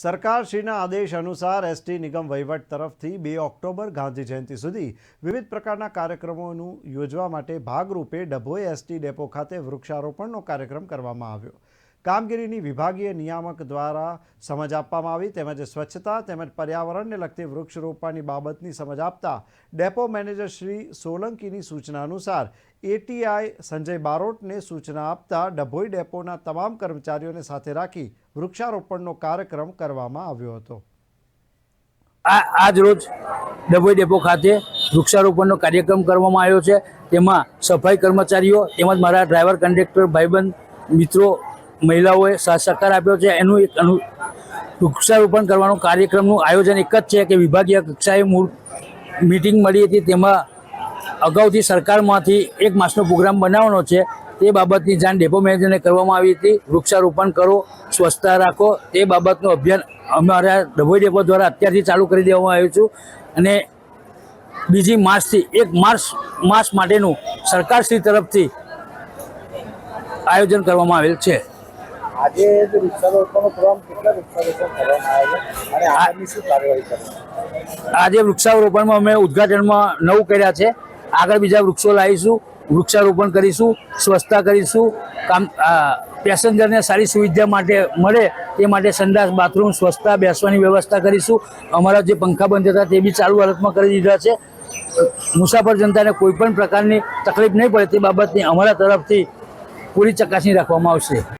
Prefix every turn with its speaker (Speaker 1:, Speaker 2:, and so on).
Speaker 1: સરકારશ્રીના આદેશ અનુસાર એસટી નિગમ વહીવટ તરફથી બે ઓક્ટોબર ગાંધી જયંતિ સુધી વિવિધ પ્રકારના કાર્યક્રમોનું યોજવા માટે ભાગરૂપે ડભોઈ એસટી ડેપો ખાતે વૃક્ષારોપણનો કાર્યક્રમ કરવામાં આવ્યો. કામગીરીની વિભાગીય નિયામક દ્વારા સમજ આપવામાં આવી. તેમજ સ્વચ્છતા તેમજ પર્યાવરણને લગતી વૃક્ષ રોપવાની બાબતની સમજ આપતા ડેપો મેનેજર શ્રી સોલંકીની સૂચના અનુસાર એટીઆઈ સંજય બારોટને સૂચના આપતા ડભોઈ ડેપોના તમામ કર્મચારીઓને સાથે રાખી વૃક્ષારોપણનો કાર્યક્રમ કરવામાં આવ્યો હતો.
Speaker 2: આજ રોજ ડભોઈ ડેપો ખાતે વૃક્ષારોપણનો કાર્યક્રમ કરવામાં આવ્યો છે. તેમાં સફાઈ કર્મચારીઓ તેમજ મારા ડ્રાઈવર કંડક્ટર ભાઈબંધ મિત્રો મહિલાઓએ સહકાર આપ્યો છે. એનું એક અનુ, વૃક્ષારોપણ કરવાનો કાર્યક્રમનું આયોજન એક જ છે કે વિભાગીય કક્ષાએ મૂળ મિટિંગ મળી હતી. તેમાં અગાઉથી સરકારમાંથી એક માસનો પ્રોગ્રામ બનાવવાનો છે. તે બાબતની જાણ ડેપો મેનેજરને કરવામાં આવી હતી. વૃક્ષારોપણ કરો, સ્વચ્છતા રાખો, તે બાબતનું અભિયાન અમારા ડભોઈ ડેપો દ્વારા અત્યારથી ચાલુ કરી દેવામાં આવ્યું છું. અને બીજી માર્ચથી એક માર્ચ માસ માટેનું સરકારશ્રી તરફથી આયોજન કરવામાં આવેલ છે.
Speaker 3: આજે જે વૃક્ષારોપણનો પ્રોગ્રામ, કેટલા વૃક્ષારોપણ કરવામાં આવે અને આની શું કાર્યવાહી કરવામાં
Speaker 2: આજે વૃક્ષારોપણમાં અમે ઉદ્ઘાટનમાં નવું કર્યા છે. આગળ બીજા વૃક્ષો લાવીશું, વૃક્ષારોપણ કરીશું, સ્વચ્છતા કરીશું, કામ પેસેન્જરને સારી સુવિધા માટે મળે તે માટે સંડાસ, બાથરૂમ, સ્વચ્છતા, બેસવાની વ્યવસ્થા કરીશું. અમારા જે પંખા બંધ હતા તે બી ચાલુ હાલતમાં કરી દીધા છે. મુસાફર જનતાને કોઈ પણ પ્રકારની તકલીફ નહીં પડે તે બાબતની અમારા તરફથી પૂરી ચકાસણી રાખવામાં આવશે.